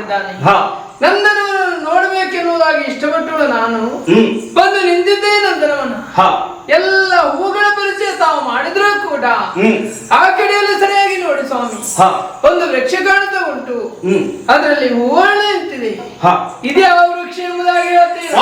ಮಾಡಿದ್ದಾನೆ. ಹಾ. ನಂದನು ನೋಡಬೇಕೆನ್ನುವುದಾಗಿ ಇಷ್ಟಪಟ್ಟು ನಾನು. ಬಂದು ನಿಂತಿದ್ದೇ ನಂದನವನ. ಹಾ. ಎಲ್ಲ ಹೂಗಳ ಪರಿಚಯ ತಾವು ಮಾಡಿದ್ರೂ ಕೂಡ ಆ ಕಡೆಯಲ್ಲಿ ಸರಿಯಾಗಿ ನೋಡಿ ಸ್ವಾಮಿ. ಹಾ. ಒಂದು ವೃಕ್ಷ ಕಾಣುತ್ತಾ ಉಂಟು. ಅದರಲ್ಲಿ ಹೂವಳೆ ಅಂತಿದೆ. ಹಾ. ಇದು ಯಾವ ವೃಕ್ಷ ಎಂಬುದಾಗಿ ಹೇಳ್ತೀರಾ?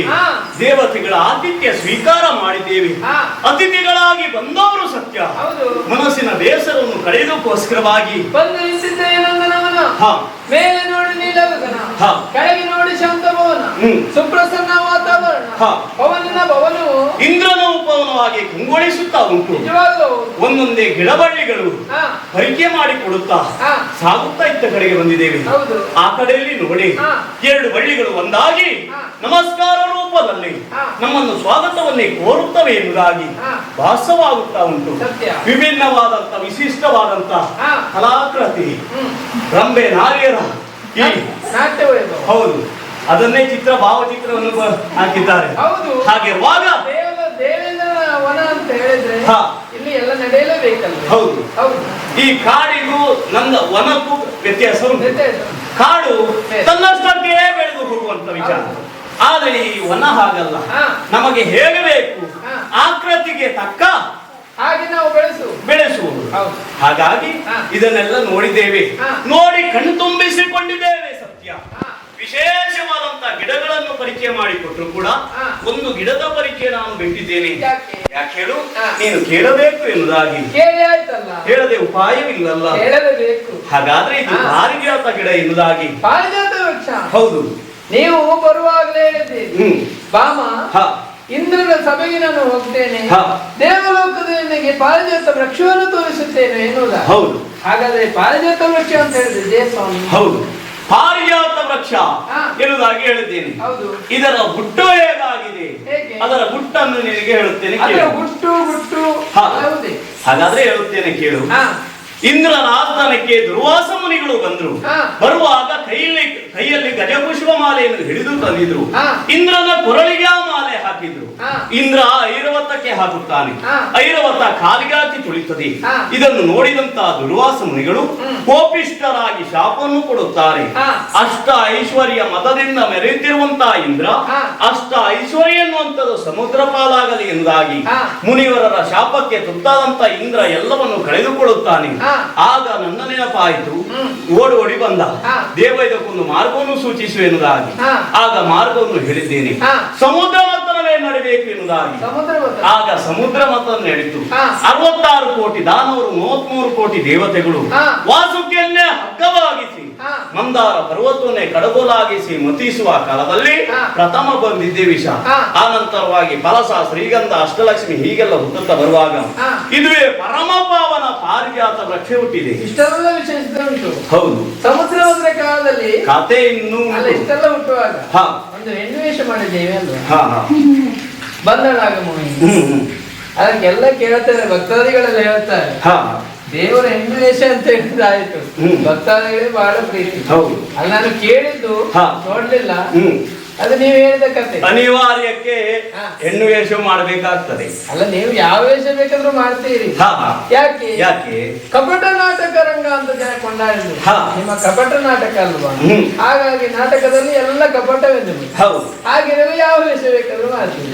ಮಾಡಿದ್ದೇವೆ. ದೇವತೆಗಳ ಆತಿಥ್ಯ ಸ್ವೀಕಾರ ಮಾಡಿದ್ದೇವೆ. ಅತಿಥಿಗಳಾಗಿ ಬಂದವರು ಸತ್ಯ. ಹೌದು. ಮನಸ್ಸಿನ ಬೇಸರವನ್ನು ಹಾ. ಮೇಲೆ ನೋಡಿ ಹಾ. ಕೆಳಗೆ ನೋಡಿ ಶಾಂತ ಭವನ ಹ್ಮ್. ಸುಪ್ರಸನ್ನ ವಾತಾವರಣ. ಪವನನ ಭವನವು ಇಂದ್ರನ ಉಪವನವಾಗಿ ಕುಂಗೊಳಿಸುತ್ತಾ ಉಂಟು. ಒಂದೊಂದೇ ಗಿಡಬಳ್ಳಿಗಳು ಪರಿಕೆ ಮಾಡಿ ಮಾಡಿಕೊಡುತ್ತಾ ಸಾಗುತ್ತಾ ಇತ್ತ ಕಡೆಗೆ ಬಂದಿದ್ದೇವೆ. ಹೌದು. ಆ ಕಡೆಯಲ್ಲಿ ನೋಡಿ. ಎರಡು ಬಳ್ಳಿಗಳು ಒಂದಾಗಿ. ನಮಸ್ಕಾರ ರೂಪದಲ್ಲಿ. ನಮ್ಮನ್ನು ಸ್ವಾಗತವನ್ನೇ ಕೋರುತ್ತವೆ ಎಂಬುದಾಗಿ. ಭಾಸವಾಗುತ್ತಾ ಉಂಟು. ಸತ್ಯ. ವಿಭಿನ್ನವಾದಂತ ವಿಶಿಷ್ಟವಾದಂತ ಕಲಾಕೃತಿ. ರಂಬೆ ನಾರಿಯರ ಹೌದು. ಅದನ್ನೇ ಚಿತ್ರ ಭಾವಚಿತ್ರವನ್ನು ಹಾಕಿದ್ದಾರೆ. ಹೌದು. ಹಾಗಿರುವಾಗ. ಇಲ್ಲಿ ಎಲ್ಲ ನಡೆಯಲೇಬೇಕಲ್ಲ ಹೌದು. ಹೌದು. ಈ ಕಾಡಿಗೂ ನನ್ನ ವನಕ್ಕೂ ವ್ಯತ್ಯಾಸ ಕಾಡು. ತನ್ನಷ್ಟಕ್ಕೆ ಬೆಳೆದು ಹೋಗುವಂತ ವಿಚಾರ. ಆದ್ರೆ ಈ ವನ ಹಾಗಲ್ಲ. ನಮಗೆ ಹೇಗೆ ಬೇಕು ಆಕೃತಿಗೆ ತಕ್ಕ ಹಾಗೆ ನಾವು ಬೆಳೆಸು. ಬೆಳೆಸುವುದು. ಹಾಗಾಗಿ ಇದನ್ನೆಲ್ಲ ನೋಡಿದ್ದೇವೆ. ನೋಡಿ ಕಣ್ತುಂಬಿಸಿಕೊಂಡಿದ್ದೇವೆ ಸತ್ಯ. ವಿಶೇಷವಾದಂತಹ ವಿಶೇಷವಾದಂತ ಗಿಡಗಳನ್ನು ಪರಿಚಯ ಮಾಡಿಕೊಟ್ರು ಕೂಡ ಒಂದು ಗಿಡದ ಪರಿಚಯ ನಾನು ಬಿಟ್ಟಿದ್ದೇನೆ. ಯಾಕೆ? ಹೇಳು. ನೀನು ಕೇಳಬೇಕು ಎನ್ನುವುದಾಗಿ. ಹೇಳದೆ ಉಪಾಯವಿಲ್ಲಲ್ಲ. ಹಾಗಾದ್ರೆ ಇದು. ಪಾರಿಜಾತ ಗಿಡ ಎನ್ನುವುದಾಗಿ. ಹೌದು. ನೀವು ಬರುವಾಗಲೇ ಹೇಳಿದ್ದೀರಿ. ಬಾಮ ಹ. ಇಂದ್ರನ ಸಭೆಗೆ ನಾನು ಹೋಗ್ತೇನೆ. ದೇವಲೋಕದ ನಿನಗೆ ಪಾರಿಜಾತ ವೃಕ್ಷವನ್ನು ತೋರಿಸುತ್ತೇನೆ ಎನ್ನುವುದ? ಹೌದು. ಹಾಗಾದ್ರೆ ಪಾರಿಜಾತ ವೃಕ್ಷ ಅಂತ ಹೇಳಿದ್ರೆ ದೇವಸ್ವಾಮಿ ಹೌದು. ಪಾರಿಜಾತ ವೃಕ್ಷ. ಎನ್ನುವುದಾಗಿ ಹೇಳಿದ್ದೇನೆ. ಹೌದು. ಇದರ ಹುಟ್ಟು ಹೇಗಾಗಿದೆ ಹೇಗೆ? ಅದರ ಹುಟ್ಟನ್ನು ನಿನಗೆ ಹೇಳುತ್ತೇನೆ ಅದರ ಹುಟ್ಟು ಗುಟ್ಟು ಗುಟ್ಟು ಹಾ. ಹಾಗಾದ್ರೆ ಹೇಳುತ್ತೇನೆ ಕೇಳು. ಹಾ. ಇಂದ್ರನ ಆಸ್ಥಾನಕ್ಕೆ ದುರ್ವಾಸ ಮುನಿಗಳು ಬಂದ್ರು. ಬರುವಾಗ ಕೈಯಲ್ಲಿ ಕೈಯಲ್ಲಿ ಗಜಪುಷ್ಪ ಮಾಲೆಯನ್ನು ಹಿಡಿದು ತಂದಿದ್ರು. ಇಂದ್ರನ ಕೊರಳಿಗೆ ಹಾಕಿದ್ರು. ಇಂದ್ರ ಐರವತಕ್ಕೆ ಹಾಕುತ್ತಾನೆ. ಐರವತ ಐರವತ್ತ ಕಾಲಿಗೆ ತುಳಿತದೆ. ಇದನ್ನು ನೋಡಿದಂತ ದುರ್ವಾಸ ಮುನಿಗಳು. ಕೋಪಿಷ್ಟರಾಗಿ ಶಾಪವನ್ನು ಕೊಡುತ್ತಾರೆ. ಅಷ್ಟ ಐಶ್ವರ್ಯ ಮತದಿಂದ ಮೆರೆಯುತ್ತಿರುವಂತಹ ಇಂದ್ರ ಅಷ್ಟ ಐಶ್ವರ್ಯ ಎನ್ನುವಂಥದ್ದು ಸಮುದ್ರ ಪಾಲಾಗಲಿ ಎಂದಾಗಿ. ಮುನಿವರರ ಶಾಪಕ್ಕೆ ತುತ್ತಾದಂತ ಇಂದ್ರ ಎಲ್ಲವನ್ನು ಕಳೆದುಕೊಳ್ಳುತ್ತಾನೆ. ಆಗ ನನ್ನ ನೆನಪಾಯಿತು. ಓಡಿ ಓಡಿ ಬಂದ. ದೇವ ಇದಕ್ಕೊಂದು ಮಾರ್ಗವನ್ನು ಸೂಚಿಸು ಎನ್ನುವುದಾಗಿ. ಆಗ ಮಾರ್ಗವನ್ನು ಹೇಳಿದ್ದೇನೆ. ಸಮುದ್ರ ಮತನವೇ ನಡಬೇಕು ಎನ್ನುವುದಾಗಿ. ಆಗ ಸಮುದ್ರ ಮತ ನಡೆಯಿತು ಅರವತ್ತಾರು ಕೋಟಿ ದಾನವರು ಮೂವತ್ಮೂರು ಕೋಟಿ ದೇವತೆಗಳು. ವಾಸುಕಿಯನ್ನೇ ಹಗ್ಗವಾಗಿಸಿ ಮಂದಾರ ಪರ್ವತವನ್ನೇ ಕಡಗೋಲಾಗಿಸಿ ಮತಿಸುವ ಕಾಲದಲ್ಲಿ ಪ್ರಥಮ ಬಂದಿದ್ದೆ ವಿಷ. ಆನಂತರವಾಗಿ ಫಲಸ ಶ್ರೀಗಂಧ ಅಷ್ಟಲಕ್ಷ್ಮಿ ಹೀಗೆಲ್ಲ ಹುಟ್ಟುತ್ತಾ ಬರುವಾಗ. ಇದುವೇ ಪರಮ ಪಾವನ ಆತ ರಕ್ಷೆ ಹುಟ್ಟಿದೆ? ಇಷ್ಟೆಲ್ಲ ವಿಶೇಷತೆ ಉಂಟು. ಹೌದು. ಸಮುದ್ರ ಹೋದ್ರೆ ಕಾಲದಲ್ಲಿ ಕತೆ ಇನ್ನು ಅಲ್ಲ. ಇಷ್ಟೆಲ್ಲ ಹುಟ್ಟುವಾಗ ಹಾ. ಒಂದು ಹೆಣ್ಣು ಮಾಡಿದ್ದೇವೆ ಅಲ್ವಾ? ಹಾ ಹಾ. ಬಂದಳಾಗ ಅದಕ್ಕೆಲ್ಲ ಕೇಳ್ತಾರೆ ಭಕ್ತಾದಿಗಳೆಲ್ಲ ಹೇಳ್ತಾರೆ. ಹಾ. ದೇವರ ಹೆಣ್ಣು ವೇಷ ಅಂತ ಹೇಳಿದ್ರೆ ಆಯ್ತು ಹ್ಮ್. ಭಕ್ತಾದಿಗಳಿಗೆ ಬಹಳ ಪ್ರೀತಿ. ಹೌದು. ಅಲ್ಲಿ ನಾನು ಕೇಳಿದ್ದು. ನೋಡ್ಲಿಲ್ಲ. ಹ್ಮ್. ಅದು ನೀವು ಹೇಳಿದ ಕತೆ. ಅನಿವಾರ್ಯಕ್ಕೆ. ಹೆಣ್ಣು ವೇಷ ಮಾಡಬೇಕಾಗ್ತದೆ. ಅಲ್ಲ ನೀವು ಯಾವ ವೇಷ ಬೇಕಾದ್ರೂ ಮಾಡ್ತೀರಿ. ಯಾಕೆ? ಯಾಕೆ? ಕಪಟ ನಾಟಕ ರಂಗ ಅಂತ ಜನ ಕೊಂಡಾಡಿದ್ರು. ನಿಮ್ಮ ಕಪಟ ನಾಟಕ ಅಲ್ವಾ? ಹಾಗಾಗಿ ನಾಟಕದಲ್ಲಿ ಎಲ್ಲ ಕಪಟವೇ ಹೌದು. ಹಾಗಿರಲು ಯಾವ ವೇಷ ಬೇಕಾದ್ರೂ ಮಾಡ್ತೀರಿ.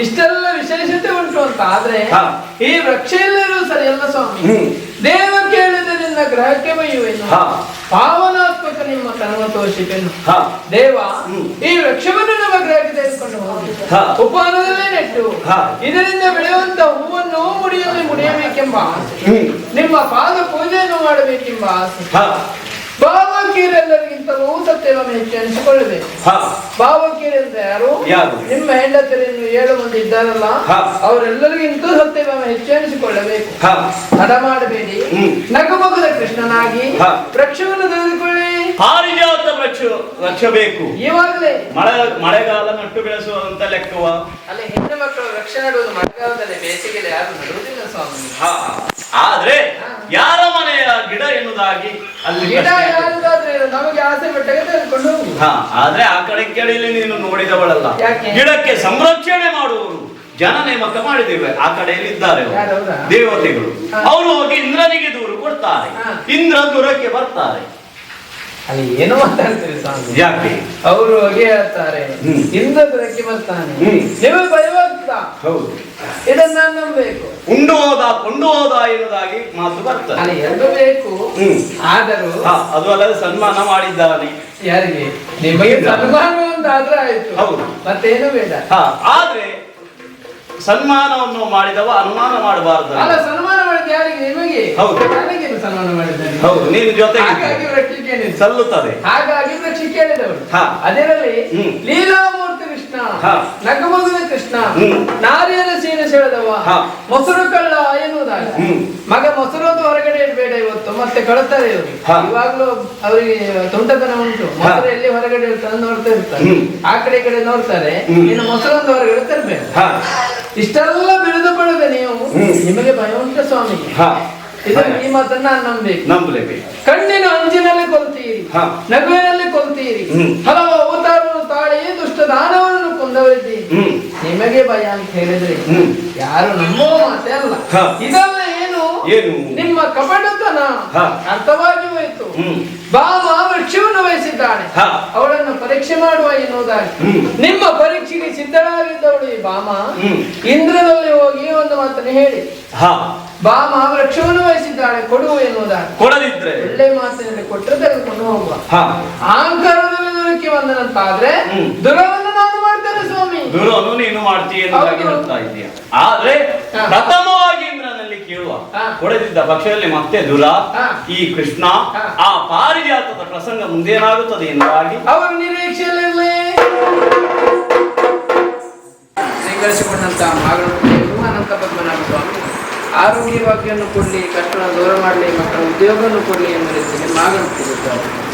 ಇಷ್ಟೆಲ್ಲ ವಿಶೇಷತೆ ಉಂಟು ಅಂತ. ಆದ್ರೆ. ಈ ವೃಕ್ಷ ಎಲ್ಲರೂ ಸರಿ ಎಲ್ಲ ಸ್ವಾಮಿ. ದೇವ ಕೇಳಿದರಿಂದ ಗ್ರಹಕ್ಕೆ ಬಯ್ಯುವೆನು. ಹಾ. ಪಾವನಾತ್ಮಕ ನಿಮ್ಮ ಕರ್ಮ ತೋರಿಸಿದೆನು. ದೇವ ಈ ವೃಕ್ಷವನ್ನು ನಮ್ಮ ಗ್ರಹಕ್ಕೆ ತೆಗೆದುಕೊಂಡು ಹೋಗಿ. ಹಾ. ಉಪವನದಲ್ಲೇ ನೆಟ್ಟು. ಹಾ. ಇದರಿಂದ ಬೆಳೆಯುವಂತ ಹೂವನ್ನು ಮುಡಿಯಲ್ಲಿ ಮುಡಿಯಬೇಕೆಂಬ ಆಸೆ. ನಿಮ್ಮ ಪಾದ ಪೂಜೆಯನ್ನು ಮಾಡಬೇಕೆಂಬ ಆಸೆ. ಹಾ ಭಾವಕೀರೆಲ್ಲರಿಗಿಂತಲೂ ಸತ್ಯವನ್ನು ಹೆಚ್ಚು ಭಾವಕೀರೆ ಅಂತ ಯಾರು? ನಿಮ್ಮ ಹೆಂಡತಿಯನ್ನು ಏಳು ಮಂದಿ ಇದ್ದಾರಲ್ಲ. ಅವರೆಲ್ಲರಿಗಿಂತ ಸತ್ಯವನ್ನು ಹೆಚ್ಚು ಎನಿಸಿಕೊಳ್ಳಬೇಕು ಹಾ. ತಡ ಮಾಡಬೇಡಿ. ನಗಮಗದ ಕೃಷ್ಣನಾಗಿ ಪ್ರಕ್ಷವನ್ನು ತೆಗೆದುಕೊಳ್ಳಿ. ವೃಕ್ಷ ಇವಾಗಲೇ. ಮಳೆ ಮಳೆಗಾಲ ನಟ್ಟು ಬೆಳೆಸುವಂತ ಲೆಕ್ಕವ. ಅಲ್ಲಿ ಹೆಣ್ಣು ಮಕ್ಕಳು ರಕ್ಷಣೆ ನಡುವುದು ಮಳೆಗಾಲದಲ್ಲಿ ಬೇಸಿಗೆಯಲ್ಲಿ ಯಾರು ನಡುವುದಿಲ್ಲ ಸ್ವಾಮಿ. ಹಾ ಆದ್ರೆ ಯಾರ ಮನೆಯ ಗಿಡ ಎನ್ನುವುದಾಗಿ ಅಲ್ಲಿ ಗಿಡ ನಮಗೆ ಆಸೆ ಪಟ್ಟಾಗ ತೆಗೆದುಕೊಂಡು ಹಾ ಆದ್ರೆ ಆ ಕಡೆ ಕೇಳಿ ನೀನು ನೋಡಿದವಳಲ್ಲ. ಗಿಡಕ್ಕೆ ಸಂರಕ್ಷಣೆ ಮಾಡುವವರು ಜನ ನೇಮಕ ಮಾಡಿದ್ದೇವೆ. ಆ ಕಡೆಯಲ್ಲಿ ಇದ್ದಾರೆ? ದೇವತೆಗಳು. ಅವರು ಹೋಗಿ ಇಂದ್ರನಿಗೆ ದೂರು ಕೊಡ್ತಾರೆ. ಇಂದ್ರ ದೂರಕ್ಕೆ ಬರ್ತಾರೆ. ಅಲ್ಲಿ ಏನು ಮಾತಾಡ್ತೀರಿ ಸ್ವಾಮಿ. ಯಾಕೆ? ಅವರು ಹೊಗೆ ಹೇಳ್ತಾರೆ. ಇಂದ್ರಕ್ಕೆ ಬರ್ತಾನೆ. ಭಯವಾಗ್ತಾ? ಹೌದು. ಇದನ್ನ ನಾನು ನಂಬಬೇಕು. ಉಂಡು ಹೋದ ಕೊಂಡು ಹೋದ ಎನ್ನುವುದಾಗಿ ಮಾತು ಬರ್ತದೆ. ಅಲ್ಲಿ ಎರಡು ಬೇಕು. ಆದರೂ ಅದು ಅಲ್ಲದೆ ಸನ್ಮಾನ ಮಾಡಿದ್ದಾನೆ. ಯಾರಿಗೆ? ನಿಮಗೆ ಸನ್ಮಾನ ಅಂತ ಆದ್ರೆ ಆಯ್ತು. ಹೌದು. ಮತ್ತೇನು ಬೇಡ. ಆದ್ರೆ ಸನ್ಮಾನವನ್ನು ಮಾಡಿದವ ಅನುಮಾನ ಮಾಡಬಾರದು. ಅಲ್ಲ ಸನ್ಮಾನ ಮಾಡಿದ ಯಾರಿಗೆ? ನಿಮಗೆ? ಹೌದು. ನನಗೇನು ಸನ್ಮಾನ ಮಾಡಿದ್ದಾನೆ ಹೌದು ನೀನು ಜೊತೆಗೆ ಹಾಗಾಗಿ ವೃಕ್ಷಿ ಕೇಳಿದ್ರು ಸಲ್ಲುತ್ತದೆ ಹಾಗಾಗಿ ವೃಕ್ಷಿ ಕೇಳಿದವರು ಹಾ. ಅದರಲ್ಲಿ ಹ್ಮ್. ಲೀಲಾಮೂರ್ತಿ ಕೃಷ್ಣ. ನಗಮಗುವ ಕೃಷ್ಣ. ನಾರಿಯರ ಸೀನ ಸೆಳೆದವ. ಹಾ. ಮೊಸರು ಕಳ್ಳ ಎನ್ನುವುದಾಗ ಮಗ ಮೊಸರು ಅದು ಹೊರಗಡೆ ಇಡಬೇಡ ಇವತ್ತು ಮತ್ತೆ ಕಳ್ತಾರೆ ಇವರು. ಇವಾಗ್ಲೂ ಅವರಿಗೆ ತುಂಟತನ ಉಂಟು. ಮೊಸರು ಎಲ್ಲಿ ಹೊರಗಡೆ ಇರ್ತಾರೆ ನೋಡ್ತಾ ಇರ್ತಾರೆ. ಆ ಕಡೆ ಈ ಕಡೆ ನೋಡ್ತಾರೆ. ಇನ್ನು ಮೊಸರೊಂದು ಹೊರಗಡೆ ತರಬೇಡ ಹಾ. ಇಷ್ಟೆಲ್ಲ ಬಿಡಿದು ಬೆಳೆದ ನೀವು ನಿಮಗೆ ಭಯ ಉಂಟು ಸ್ವಾಮಿ ಈ ಮಾತನ್ನ ನಂಬಲೇಬೇಕು. ಕಣ್ಣಿನ ಅಂಜಿನಲ್ಲಿ ಕೊಲ್ತೀರಿ. ಹಾ. ನಗುವಿನಲ್ಲಿ ಕೊಲ್ತೀರಿ. ಹಲವು ಅವತಾರವನ್ನು ತಾಳಿ ದುಷ್ಟ ದಾನವನ್ನು ಕೊಂದವರಿದ್ದೀರಿ. ನಿಮಗೆ ಭಯ ಅಂತ ಹೇಳಿದ್ರೆ ಯಾರು ನಮ್ಮ ಮಾತೆ ಅಲ್ಲ. ಇದೆಲ್ಲ ಏನು? ಏನು? ನಿಮ್ಮ ಕಪಟತನ. ಅರ್ಥವಾಗಿ ಹೋಯಿತು. ಬಾಮ ವೃಕ್ಷವನ್ನು ವಹಿಸಿದ್ದಾಳೆ ಹಾ. ಅವಳನ್ನು ಪರೀಕ್ಷೆ ಮಾಡುವ ಎನ್ನುವುದಾಗಿ. ನಿಮ್ಮ ಪರೀಕ್ಷೆಗೆ ಸಿದ್ಧರಾಗಿದ್ದವಳು ಈ ಬಾಮ. ಇಂದ್ರದಲ್ಲಿ ಇಂದ್ರನಲ್ಲಿ ಹೋಗಿ ಒಂದು ಮಾತನ್ನು ಹೇಳಿ. ಹಾ ಬಾಮ ವೃಕ್ಷವನ್ನು ವಹಿಸಿದ್ದಾಳೆ ಕೊಡುವ ಎನ್ನುವುದಾಗಿ ಕೊಡದಿದ್ರೆ ಒಳ್ಳೆ ಮಾತಿನಲ್ಲಿ ಕೊಟ್ಟರೆ ತೆಗೆದುಕೊಂಡು ಹೋಗುವ ಹಾ ಅಹಂಕಾರದಲ್ಲಿ ದುರಕ್ಕೆ ಬಂದನಂತಾದ್ರೆ. ದುರವನ್ನು ನಾನು ಮಾಡ್ತೇನೆ ಸ್ವಾಮಿ ದುರವನ್ನು ನೀನು ಮಾಡ್ತೀಯ. ಹೇಳ್ತಾ ಇದೀಯ ಆದ್ರೆ. ಪ್ರಥಮವಾಗಿ ಇಂದ್ರನಲ್ಲಿ ಕೇಳುವ ಹಾ. ಕೊಡದಿದ್ದ ಪಕ್ಷದಲ್ಲಿ ಮತ್ತೆ ದುರ. ಈ ಕೃಷ್ಣ. ಆ ಪಾರಿಜಾತದ ಪ್ರಸಂಗ ಮುಂದೇನಾಗುತ್ತದೆ ಎನ್ನುವಾಗಿ ಅವರ ನಿರೀಕ್ಷೆಯಲ್ಲೇ ಸ್ವೀಕರಿಸಿಕೊಂಡಂತಹ ಅನಂತ ಪದ್ಮನಾಭ ಸ್ವಾಮಿ ಆರೋಗ್ಯವಾಗಿಯನ್ನು ಕೊಡಲಿ ಕಷ್ಟ ದೂರ ಮಾಡಲಿ ಮಕ್ಕಳ ಉದ್ಯೋಗವನ್ನು ಕೊಡಲಿ ಎಂಬ ರೀತಿಯಲ್ಲಿ ಮಾಗಣಪತಿ